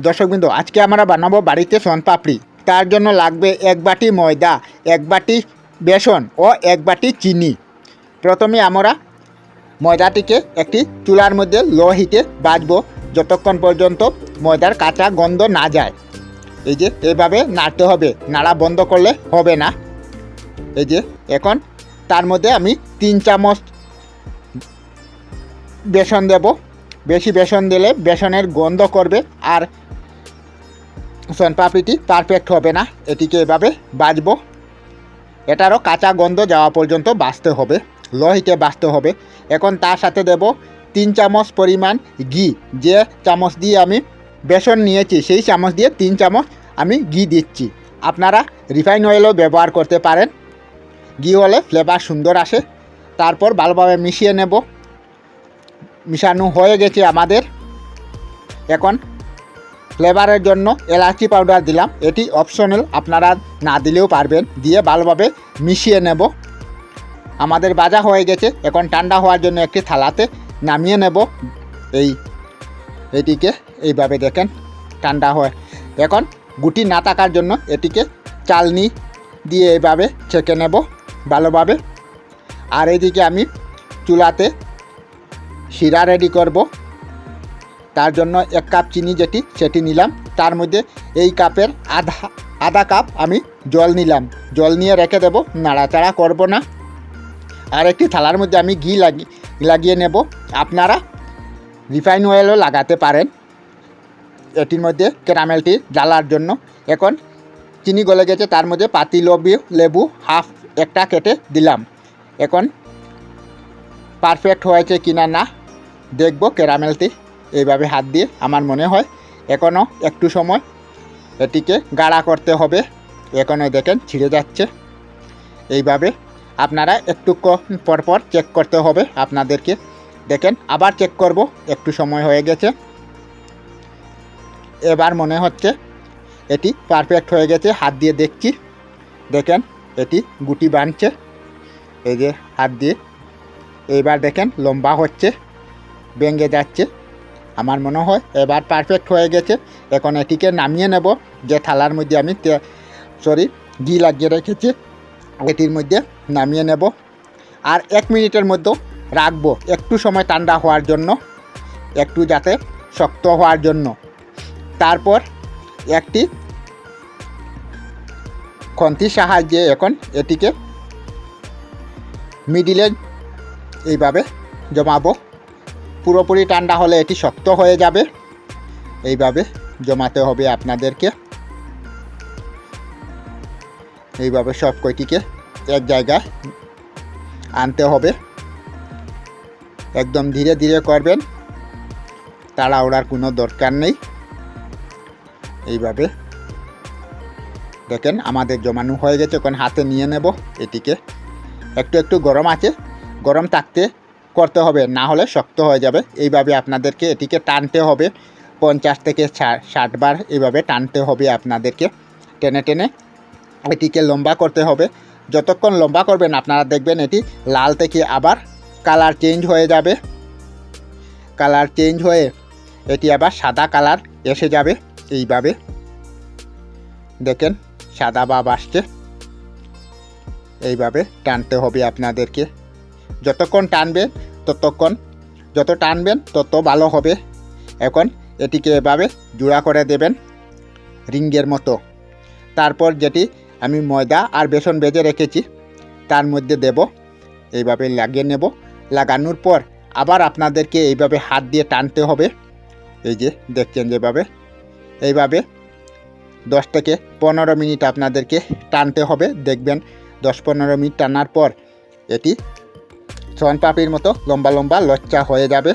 দর্শকবৃন্দ, আজকে আমরা বানাবো বাড়িতে পাপড়ি। তার জন্য লাগবে এক বাটি ময়দা, এক বাটি বেসন ও এক বাটি চিনি। প্রথমে আমরা ময়দাটিকে একটি চুলার মধ্যে লো হিটে বাজবো যতক্ষণ পর্যন্ত ময়দার কাঁচা গন্ধ না যায়। এই যে, এভাবে নাড়তে হবে। নাড়া বন্ধ করলে হবে না। এই যে, এখন তার মধ্যে আমি তিন চামচ বেসন দেব। বেশি বেসন দিলে বেসনের গন্ধ করবে আর সোনপাপড়িটি পারফেক্ট হবে না। এটিকে এভাবে বাজবো। এটারও কাঁচা গন্ধ যাওয়া পর্যন্ত বাঁচতে হবে লো হিটে বাঁচতে হবে। এখন তার সাথে দেব তিন চামচ পরিমাণ ঘি। যে চামচ দিয়ে আমি বেসন নিয়েছি, সেই চামচ দিয়ে তিন চামচ আমি ঘি দিচ্ছি। আপনারা রিফাইন অয়েলও ব্যবহার করতে পারেন। ঘি হলে ফ্লেভার সুন্দর আসে। তারপর ভালোভাবে মিশিয়ে নেব। মিশানো হয়ে গেছে আমাদের। এখন ফ্লেভারের জন্য এলাচি পাউডার দিলাম। এটি অপশনাল আপনারা না দিলেও পারবেন। দিয়ে ভালোভাবে মিশিয়ে নেব। আমাদের বাজা হয়ে গেছে। এখন ঠান্ডা হওয়ার জন্য একটি থালাতে নামিয়ে নেব। এই, এটিকে এইভাবে দেখেন, ঠান্ডা হয়। এখন গুটি না থাকার জন্য এটিকে চালনি দিয়ে এইভাবে ছেঁকে নেব ভালোভাবে। আর এইদিকে আমি চুলাতে শিরা রেডি করব। তার জন্য এক কাপ চিনি যেটি, সেটি নিলাম। তার মধ্যে এই কাপের আধা আধা কাপ আমি জল নিলাম। জল নিয়ে রেখে দেব, নাড়াচাড়া করব না। আর একটি থালার মধ্যে আমি ঘি লাগি, লাগিয়ে নেব। আপনারা রিফাইন অয়েলও লাগাতে পারেন। এটির মধ্যে ক্যারামেলটি জ্বালার জন্য। এখন চিনি গলে গেছে, তার মধ্যে পাতি, লবি, লেবু, হাফ একটা কেটে দিলাম। এখন পারফেক্ট হয়েছে কিনা না দেখব ক্যারামেলটি। এইভাবে হাত দিয়ে আমার মনে হয় এখনও একটু সময় এটিকে গাড়া করতে হবে। এখনও দেখেন ছিঁড়ে যাচ্ছে। এইভাবে আপনারা একটু পরপর চেক করতে হবে আপনাদেরকে। দেখেন আবার চেক করব, একটু সময় হয়ে গেছে। এবার মনে হচ্ছে এটি পারফেক্ট হয়ে গেছে, হাত দিয়ে দেখছি। দেখেন এটি গুটি বানছে। এই যে হাত দিয়ে। এইবার দেখেন লম্বা হচ্ছে। ভেঙে যাচ্ছে। আমার মনে হয় এবার পারফেক্ট হয়ে গেছে। এখন এটিকে নামিয়ে নেব। যে থালার মধ্যে আমি সরি ঘি লাগিয়ে রেখেছি, এটির মধ্যে নামিয়ে নেব। আর এক মিনিটের মধ্যে রাখব। একটু সময় ঠান্ডা হওয়ার জন্য, একটু যাতে শক্ত হওয়ার জন্য। তারপর একটি খন্তির সাহায্যে এখন এটিকে মিডিলে এইভাবে জমাবো। পুরোপুরি ঠান্ডা হলে এটি শক্ত হয়ে যাবে। এইভাবে জমাতে হবে আপনাদেরকে। এইভাবে সব কয়টিকে এক জায়গায় আনতে হবে। একদম ধীরে ধীরে করবেন। তাড়াহুড়ার কোনো দরকার নেই। এইভাবে দেখেন আমাদের জমানো হয়ে গেছে, এখন হাতে নিয়ে নেব এটিকে। একটু একটু গরম আছে। গরম থাকতে করতে হবে, না হলে শক্ত হয়ে যাবে। এইভাবে আপনাদেরকে এটিকে টানতে হবে। পঞ্চাশ থেকে ষাট বার এইভাবে টানতে হবে আপনাদেরকে। টেনে টেনে এটিকে লম্বা করতে হবে। যতক্ষণ লম্বা করবেন, আপনারা দেখবেন এটি লাল থেকে আবার কালার চেঞ্জ হয়ে যাবে। কালার চেঞ্জ হয়ে এটি আবার সাদা কালার এসে যাবে এইভাবে। দেখেন, সাদা ভাব আসছে। এইভাবে টানতে হবে আপনাদেরকে। যতক্ষণ টানবেন ততক্ষণ যত টানবেন তত ভালো হবে। এখন এটিকে এভাবে জোড়া করে দেবেন রিঙ্গের মতো। তারপর যেটি আমি ময়দা আর বেসন বেজে রেখেছি, তার মধ্যে দেব। এইভাবে লাগিয়ে নেব। লাগানোর পর আবার আপনাদেরকে এইভাবে হাত দিয়ে টানতে হবে। এই যে দেখছেন যেভাবে। এইভাবে দশ থেকে পনেরো মিনিট আপনাদেরকে টানতে হবে। দেখবেন দশ পনেরো মিনিট টানার পর এটি সোন পাপড়ির মতো লম্বা লম্বা লচ্চা হয়ে যাবে।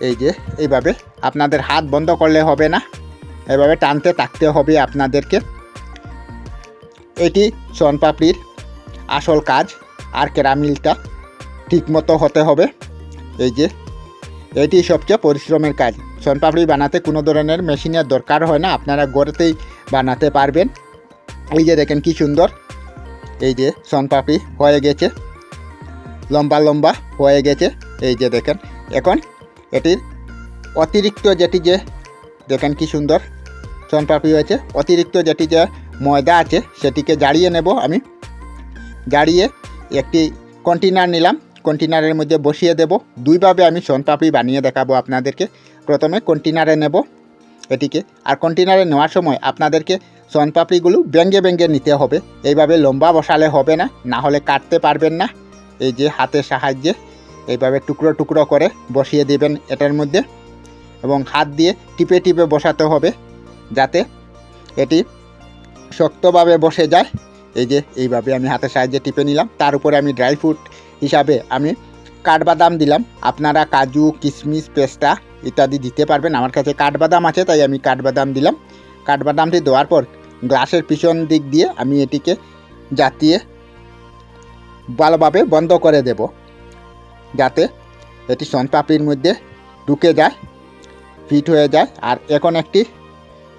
এই যে, এইভাবে আপনাদের হাত বন্ধ করলে হবে না। এভাবে টানতে থাকতে হবে আপনাদেরকে। এটি সোন পাপড়ির আসল কাজ আর ক্যারামিলটা ঠিকমতো হতে হবে। এই যে, এটি সবচেয়ে পরিশ্রমের কাজ। সোনপাপড়ি বানাতে কোনো ধরনের মেশিনের দরকার হয় না, আপনারা ঘরেতেই বানাতে পারবেন। এই যে দেখেন কি সুন্দর। এই যে সোনপাপড়ি হয়ে গেছে। লম্বা লম্বা হয়ে গেছে। এই যে দেখেন, এখন এটির অতিরিক্ত যেটি যে, দেখেন কি সুন্দর সোনপাপড়ি হয়েছে। অতিরিক্ত যেটি যে ময়দা আছে, সেটিকে জাড়িয়ে নেব আমি। জাড়িয়ে একটি কন্টেনার নিলাম। কন্টেনারের মধ্যে বসিয়ে দেব। দুইভাবে আমি সোনপাপড়ি বানিয়ে দেখাবো আপনাদেরকে। প্রথমে কন্টেনারে নেব এটিকে। আর কন্টেনারে নেওয়ার সময় আপনাদেরকে সোনপাপড়িগুলো ব্যঙ্গে ব্যঙ্গে নিতে হবে। এইভাবে লম্বা বসালে হবে না না হলে কাটতে পারবেন না। এই যে হাতের সাহায্যে এইভাবে টুকরো টুকরো করে বসিয়ে দেবেন এটার মধ্যে এবং হাত দিয়ে টিপে টিপে বসাতে হবে যাতে এটি শক্তভাবে বসে যায়। এই যে এইভাবে আমি হাতের সাহায্যে টিপে নিলাম। তার উপরে আমি ড্রাই ফ্রুট হিসাবে আমি কাঠবাদাম দিলাম। আপনারা কাজু কিশমিশ পেস্তা ইত্যাদি দিতে পারবেন। আমার কাছে কাঠবাদাম আছে, তাই আমি কাঠবাদাম দিলাম। কাঠবাদামটি দেওয়ার পর গ্লাসের পিছন দিক দিয়ে আমি এটিকে জাতিয়ে ভালোভাবে বন্ধ করে দেব। যাতে এটি সনপাপড়ির মধ্যে ঢুকে যায়, ফিট হয়ে যায়। আর এখন একটি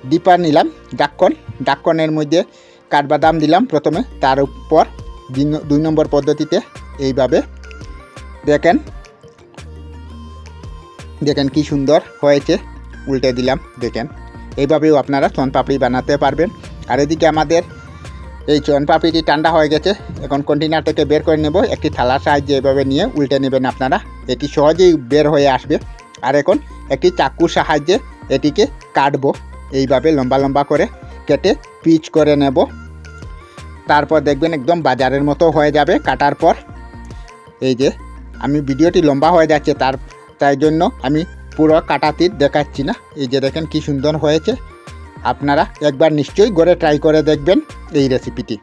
ডিপার নিলাম, ডাক্কন। ডাক্কনের মধ্যে কাঠবাদাম দিলাম প্রথমে। তার উপর দুই নম্বর পদ্ধতিতে এইভাবে দেখেন। দেখেন কি সুন্দর হয়েছে। উল্টে দিলাম, দেখেন। এইভাবেও আপনারা চনপাপড়ি বানাতে পারবেন। আর এদিকে আমাদের এই চনপাপড়িটি ঠান্ডা হয়ে গেছে। এখন কন্টেনার থেকে বের করে নেব। একটি থালার সাহায্যে এভাবে নিয়ে উল্টে নেবেন আপনারা। এটি সহজেই বের হয়ে আসবে। আর এখন একটি চাকুর সাহায্যে এটিকে কাটবো। এইভাবে লম্বা লম্বা করে কেটে পিচ করে নেব। তারপর দেখবেন একদম বাজারের মতো হয়ে যাবে কাটার পর। এই যে, আমি ভিডিওটি লম্বা হয়ে যাচ্ছে, তার তাই জন্য আমি পুরো কাটাতির দেখাচ্ছি না। এই যে দেখেন কি সুন্দর হয়েছে। আপনারা একবার নিশ্চয়ই ঘরে ট্রাই করে দেখবেন এই রেসিপিটি